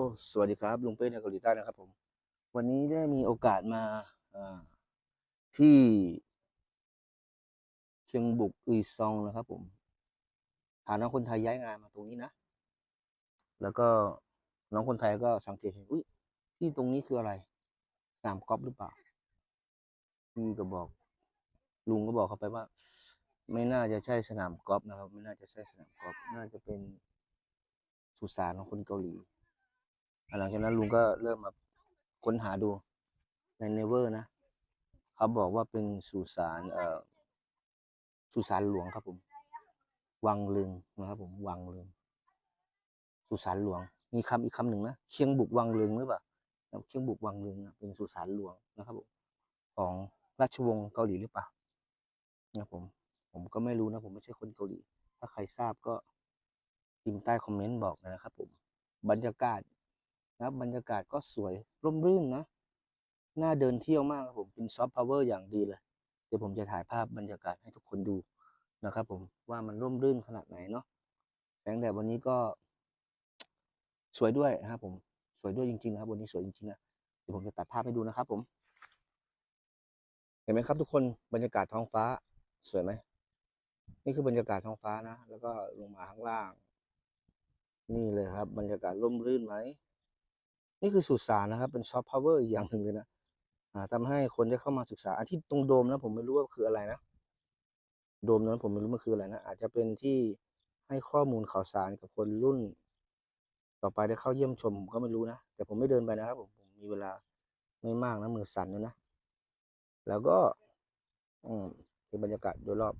อ้สวัสดีครับ ลุงเป้ในเกาหลีใต้นะครับผม วันนี้ได้มีโอกาสมาที่เชียงบุกอุยซองนะครับผมพาน้องคนไทยย้ายงานมาตรงนี้นะ แล้วก็น้องคนไทยก็สังเกตเห็นอุ้ยที่ตรงนี้คืออะไรสนามกอล์ฟหรือเปล่าพี่ก็บอก ลุงก็บอกเขาไปว่า ไม่น่าจะใช่สนามกอล์ฟนะครับ ไม่น่าจะใช่สนามกอล์ฟน่าจะเป็นสุสานของคนเกาหลี หลังจากนั้นลุงก็เริ่มมาค้นหาดูในเนเวอร์นะเขาบอกว่าเป็นสุสานเอ่อสุสานหลวงครับผม วังลึงนะครับผมวังลึงสุสานหลวง มีคำอีกคำหนึ่งนะเชียงบุกวังลึงหรือเปล่าเชียงบุกวังลึงนะเป็นสุสานหลวงนะครับผมของราชวงศ์เกาหลีหรือเปล่านะผม ผมก็ไม่รู้นะ ผมไม่ใช่คนเกาหลี ถ้าใครทราบก็พิมพ์ใต้คอมเมนต์บอกนอยนะครับผม บรรยากาศ นะครับบรรยากาศก็สวยร่มรื่นนะน่าเดินเที่ยวมากครับผมเป็นซอฟต์พาวเวอร์อย่างดีเลย เดี๋ยวผมจะถ่ายภาพบรรยากาศให้ทุกคนดูนะครับ ผมว่ามันร่มรื่นขนาดไหนเนาะแสงแดดวันนี้ก็ สวยด้วยนะครับ ผมสวยด้วยจริงๆนะครับวันนี้สวยจริงๆนะเดี๋ยวผมจะตัดภาพให้ดูนะครับ ผม เห็นไหมครับ ทุกคนบรรยากาศท้องฟ้าสวยไหมนี่คือบรรยากาศท้องฟ้านะแล้วก็ลงมาข้างล่าง นี่เลยครับ บรรยากาศร่มรื่นไหม นี่คือสุสานนะครับ เป็นซอฟต์พาวเวอร์อีกอย่างหนึ่งเลยนะอ่าทำให้คนได้เข้ามาศึกษาอันที่ตรงโดมนะผมไม่รู้ว่าคืออะไรนะ โดมนั้นผมไม่รู้มันคืออะไรนะ อาจจะเป็นที่ให้ข้อมูลข่าวสารกับคนรุ่น ต่อไปได้เข้าเยี่ยมชมผมก็ไม่รู้นะ แต่ผมไม่เดินไปนะครับ ผมผมมีเวลาไม่มากนะมือสั่นด้วยนะ แล้วก็ อืมเป็นบรรยากาศโดยรอบ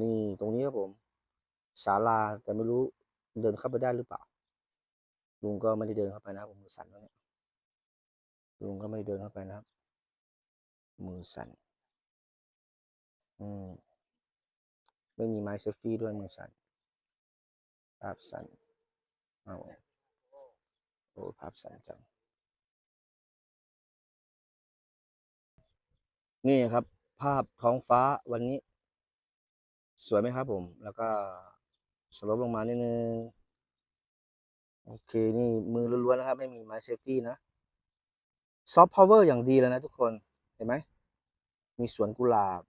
นี่ตรงนี้ครับผมศาลาแต่ไม่รู้เดินเข้าไปได้หรือเปล่า ลุงก็ไม่ได้เดินเข้าไปนะครับผมมือสั่นแล้วเนี่ยลุงก็ไม่ได้เดินเข้าไปนะครับ มือสั่นอืมไม่มีไม้เซลฟี่ด้วยมือสั่นภาพสั่นเอาโอ้ภาพสั่นจังนี่ครับ ภาพท้องฟ้าวันนี้ สวยไหมครับผม แล้วก็สลบลงมานิดนึง โอเค นี่มือล้วนๆนะครับ ไม่มีไม้เซลฟี่นะซอฟต์พาวเวอร์อย่างดีเลยนะทุกคนเห็นไหม มีสวนกุหลาบ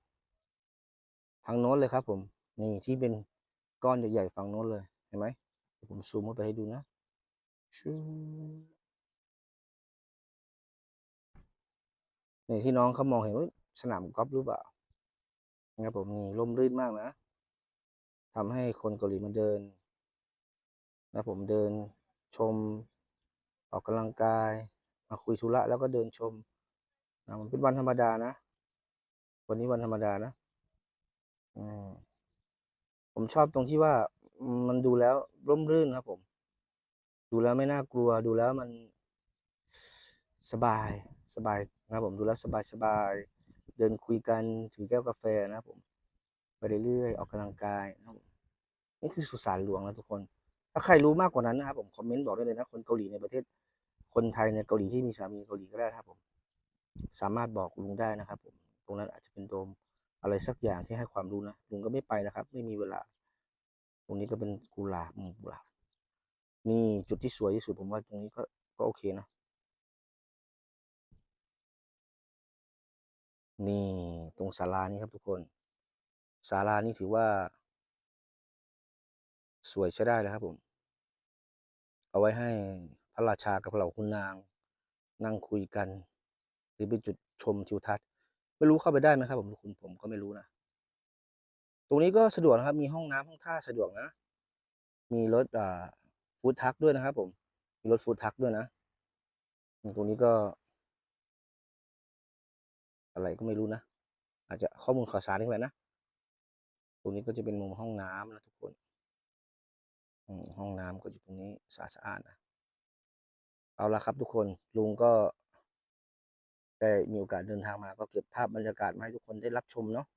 ทางโน้นเลยครับผม นี่ที่เป็นก้อนใหญ่ๆฝั่งโน้นเลย เห็นไหมผมซูมเข้าไปให้ดูนะชูนี่ที่น้องเขามองเห็นว่าสนามกอล์ฟหรือเปล่านะครับผมนี่ร่มรื่นมากนะทำให้คนเกาหลีมาเดินนะผมเดิน ชม ออกกำลังกาย มาคุยธุระแล้วก็เดินชมนะมันเป็นวันธรรมดานะ วันนี้วันธรรมดานะ อืมผมชอบตรงที่ว่ามันดูแล้วร่มรื่นครับผม ดูแล้วไม่น่ากลัว ดูแล้วมันสบายสบายนะผมดูแล้วสบายสบาย เดินคุยกันถือแก้วกาแฟนะผม ไปเรื่อยๆออกกำลังกายนะนี่คือสุสานหลวงนะทุกคน ถ้าใครรู้มากกว่านั้นนะครับผมคอมเมนต์บอกได้เลยนะคนเกาหลีในประเทศ คนไทยในเกาหลีที่มีสามีเกาหลีก็ได้ครับผมสามารถบอกลุงได้นะครับผมตรงนั้นอาจจะเป็นโดมอะไรสักอย่างที่ให้ความรู้นะลุงก็ไม่ไปนะครับ ไม่มีเวลา ตรงนี้ก็เป็นกุหลาบอืมกุหลาบนี่จุดที่สวยที่สุดผมว่าตรงนี้ก็ก็โอเคนะนี่ตรงศาลานี้ครับทุกคนศาลานี้ถือว่า สวยใช้ได้เลยครับผม เอาไว้ให้พระราชากับเหล่าคุณนาง นั่งคุยกันหรือเป็นจุดชมทิวทัศน์ไม่รู้เข้าไปได้ไหมครับผมคุณผมก็ไม่รู้นะตรงนี้ก็สะดวกนะครับ มีห้องน้ำห้องท่าสะดวกนะ มีรถอ่าฟู้ดทักด้วยนะครับ ผม มีรถฟู้ดทักด้วยนะตรงนี้ก็ อะไรก็ไม่รู้นะอาจจะข้อมูลข่าวสารนี่แหละนะ ตรงนี้ก็จะเป็นมุมห้องน้ำนะทุกคน ห้องน้ำก็อยู่ตรงนี้สะอาดนะเอาละครับทุกคนลุงก็ได้มีโอกาสเดินทางมา ก็เก็บภาพบรรยากาศมาให้ทุกคนได้รับชมเนาะ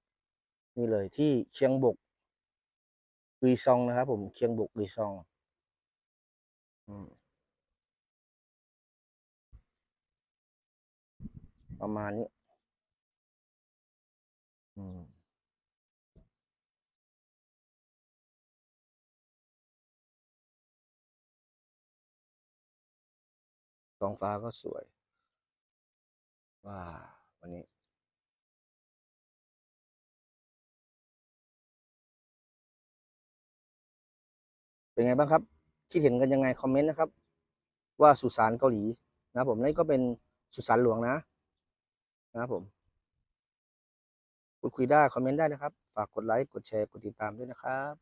นี่เลยที่เชียงบกอุยซองนะครับ ผมเชียงบกอุยซองอประมาณนี้ ท้องฟ้าก็สวย ว้า วันนี้ เป็นไงบ้างครับ คิดเห็นกันยังไงคอมเมนต์นะครับ ว่าสุสานเกาหลีนะผมนี่ก็เป็นสุสานหลวงนะ นะครับผมพูดคุยได้คอมเมนต์ได้นะครับ ฝากกดไลค์ กดแชร์ กดติดตามด้วยนะครับ